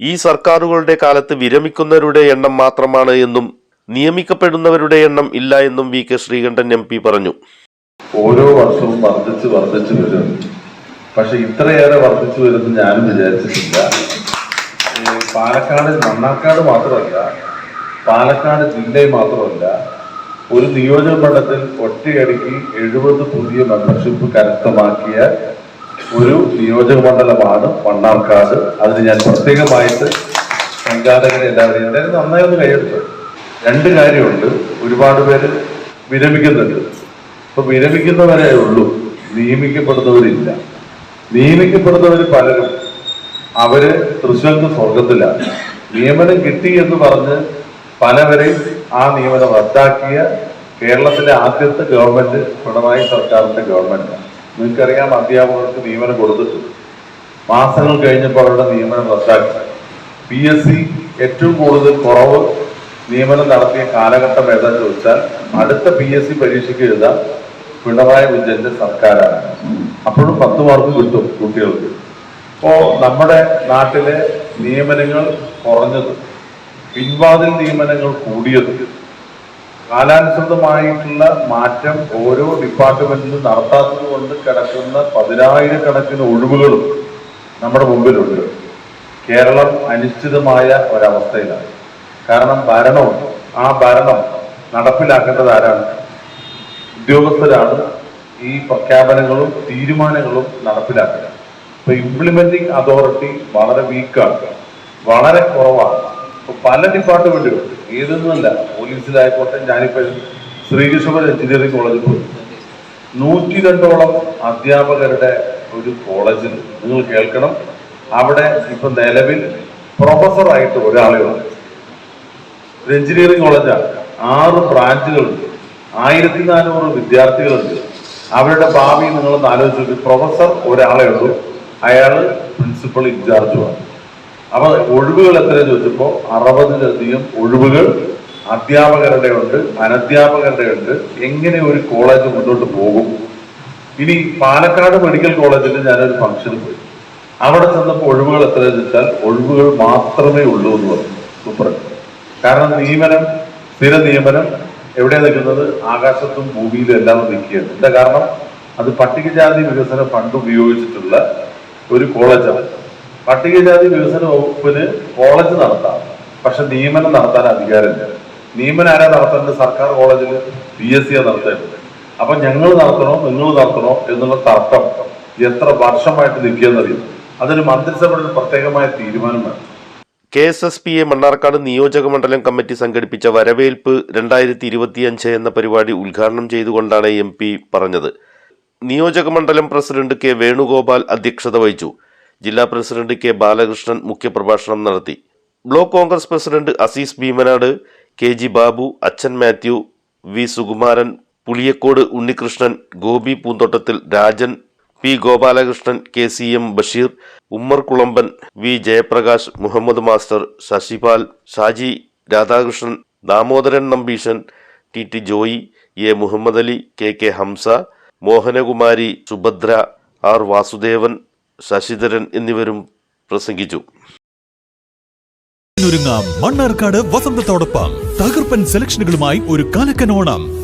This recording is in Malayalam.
ഈ സർക്കാരുകളുടെ കാലത്ത് വിരമിക്കുന്നവരുടെ എണ്ണം മാത്രമാണ് എന്നും നിയമിക്കപ്പെടുന്നവരുടെ എണ്ണം ഇല്ല എന്നും V K Sreekantan M P പറഞ്ഞു. ഓരോ വർഷവും വർദ്ധിച്ച് വർദ്ധിച്ച് വരും. പക്ഷെ ഇത്രയേറെ വർദ്ധിച്ചു വരുമെന്ന് ഞാനും വിചാരിച്ചിട്ടില്ല. പാലക്കാട് മണ്ണാർക്കാട് മാത്രമല്ല പാലക്കാട് ജില്ലയിൽ മാത്രമല്ല ഒരു നിയോജക മണ്ഡലത്തിൽ ഒറ്റയടിക്ക് എഴുപത് പുതിയ മെമ്പർഷിപ്പ് കരസ്ഥമാക്കിയ ഒരു നിയോജക മണ്ഡലമാണ് മണ്ണാർക്കാട് അതിന് ഞാൻ പ്രത്യേകമായിട്ട് സംഘാടകരെ എല്ലാവരെയും അതായത് നന്നായി ഒന്ന് കൈയെടുത്തു. രണ്ട് കാര്യമുണ്ട്. ഒരുപാട് പേര് വിരമിക്കുന്നുണ്ട്. ഇപ്പൊ വിരമിക്കുന്നവരെ ഉള്ളൂ. നിയമിക്കപ്പെടുന്നവരില്ല. നിയമിക്കപ്പെടുന്നവർ പലരും അവർ തൃശ്ശൂർക്ക് സ്വർഗത്തിലാണ് നിയമനം കിട്ടി എന്ന് പറഞ്ഞ് പലവരെയും ആ നിയമനം റദ്ദാക്കിയ കേരളത്തിലെ ആദ്യത്തെ ഗവൺമെന്റ് പിണറായി സർക്കാരിന്റെ ഗവൺമെന്റ് നിങ്ങൾക്കറിയാം അധ്യാപകർക്ക് നിയമനം കൊടുത്തിട്ടുണ്ട്. മാസങ്ങൾ കഴിഞ്ഞപ്പോൾ അവരുടെ നിയമനം റദ്ദാക്കി. പി എസ് സി ഏറ്റവും കൂടുതൽ കുറവ് നിയമനം നടത്തിയ കാലഘട്ടം ഏതാന്ന് ചോദിച്ചാൽ അടുത്ത പി എസ് സി പരീക്ഷയ്ക്ക് എഴുതാൻ പിണറായി വിജയന്റെ സർക്കാരാണ്. അപ്പോഴും പത്ത് മാർക്ക് കിട്ടും കുട്ടികൾക്ക്. അപ്പോൾ നമ്മുടെ നാട്ടിലെ നിയമനങ്ങൾ കുറഞ്ഞത് പിൻവാതിൽ നിയമനങ്ങൾ കൂടിയത് കാലാനുസൃതമായിട്ടുള്ള മാറ്റം ഓരോ ഡിപ്പാർട്ട്മെന്റിലും നടത്താത്തത് കൊണ്ട് കിടക്കുന്ന പതിനായിരക്കണക്കിന് ഒഴിവുകളും നമ്മുടെ മുമ്പിലുണ്ട്. കേരളം അനിശ്ചിതമായ ഒരവസ്ഥയിലാണ്. കാരണം ഭരണവും ആ ഭരണം നടപ്പിലാക്കേണ്ടത് ആരാണ്? ഉദ്യോഗസ്ഥരാണ്. ഈ പ്രഖ്യാപനങ്ങളും തീരുമാനങ്ങളും നടപ്പിലാക്കുക ഇപ്പൊ ഇംപ്ലിമെന്റിംഗ് അതോറിറ്റി വളരെ വീക്കാണ് വളരെ കുറവാണ്. ഇപ്പൊ പല ഡിപ്പാർട്ട്മെന്റുകളും ഏതൊന്നുമല്ല പോലീസിലായിക്കോട്ടെ ഞാനിപ്പോ ശ്രീകൃഷ്ണപുരം എഞ്ചിനീയറിംഗ് കോളേജിൽ പോയി. നൂറ്റി രണ്ടോളം അധ്യാപകരുടെ ഒരു കോളേജിൽ നിങ്ങൾ കേൾക്കണം അവിടെ ഇപ്പൊ നിലവിൽ പ്രൊഫസറായിട്ട് ഒരാളെ ഉണ്ട് ഒരു എഞ്ചിനീയറിംഗ് കോളേജാണ് ആറ് ബ്രാഞ്ചുകളുണ്ട് ആയിരത്തി നാനൂറ് വിദ്യാർത്ഥികളുണ്ട്. അവരുടെ ഭാവി നിങ്ങളൊന്ന് ആലോചിച്ചു പ്രൊഫസർ ഒരാളെ ഉള്ളൂ. അയാൾ പ്രിൻസിപ്പൽ ഇൻചാർജുമാണ് അപ്പൊ ഒഴിവുകൾ എത്ര ചോദിച്ചപ്പോ? അറുപതിലധികം ഒഴിവുകൾ അധ്യാപകരുടെ ഉണ്ട് അനധ്യാപകരുടെ ഉണ്ട്. എങ്ങനെ ഒരു കോളേജ് മുന്നോട്ട് പോകും? ഇനി പാലക്കാട് മെഡിക്കൽ കോളേജിൽ ഞാനൊരു ഫംഗ്ഷന് പോയി. അവിടെ ചെന്നപ്പോൾ ഒഴിവുകൾ എത്ര ചോദിച്ചാൽ ഒഴിവുകൾ മാത്രമേ ഉള്ളൂ എന്ന് പറഞ്ഞു. സൂപ്പർ. കാരണം നിയമനം സ്ഥിര നിയമനം എവിടെ നിൽക്കുന്നത്? ആകാശത്തും ഭൂമിയിലും എല്ലാം നിൽക്കുകയാണ്. എന്താ കാരണം? അത് പട്ടികജാതി വികസന ഫണ്ട് ഉപയോഗിച്ചിട്ടുള്ള ഒരു കോളേജാണ്. പട്ടികജാതി വികസന വകുപ്പിന് കോളേജ് നടത്താം. പക്ഷെ നിയമനം നടത്താൻ അധികാരമില്ല. നിയമനം ആരാ നടത്തേണ്ടത്? സർക്കാർ കോളേജിൽ പി എസ് സിയാണ് നടത്തേണ്ടത്. അപ്പൊ ഞങ്ങൾ നടത്തണോ? നിങ്ങൾ നടത്തണോ? എന്നുള്ള തർക്കം എത്ര വർഷമായിട്ട് നിൽക്കുകയെന്നറിയും അതിന് മന്ത്രിസഭയുടെ പ്രത്യേകമായ തീരുമാനം വേണം. K S S P A Mannarkkad നിയോജക മണ്ഡലം കമ്മിറ്റി സംഘടിപ്പിച്ച വരവേൽപ്പ് രണ്ടായിരത്തി ഇരുപത്തിയഞ്ച് എന്ന പരിപാടി ഉദ്ഘാടനം ചെയ്തുകൊണ്ടാണ് എം പി പറഞ്ഞത്. നിയോജക മണ്ഡലം പ്രസിഡന്റ് കെ വേണുഗോപാൽ അധ്യക്ഷത വഹിച്ചു. ജില്ലാ പ്രസിഡന്റ് കെ ബാലകൃഷ്ണൻ മുഖ്യപ്രഭാഷണം നടത്തി. Block Congress president Azeez Bheemanad K G Babu Achan Mathew V Sukumaran Puliyakode Unnikrishnan Gopi Poonthottathil Rajan P Gopalakrishnan K C M Basheer Ummer Kulamban V Jayaprakash Muhammad master Sasipal Shaji Radhakrishnan Damodaran Nambeesan T T Joy A Muhammad Ali K K Hamsa Mohanakumari Subhadra R Vasudevan Sasidharan എന്നിവരും പ്രസംഗിച്ചു. മണ്ണാർക്കാട് വസന്തത്തോടൊപ്പം തകർപ്പൻ സെലക്ഷനുകളുമായി ഒരു കാലക്കൻ ഓണം.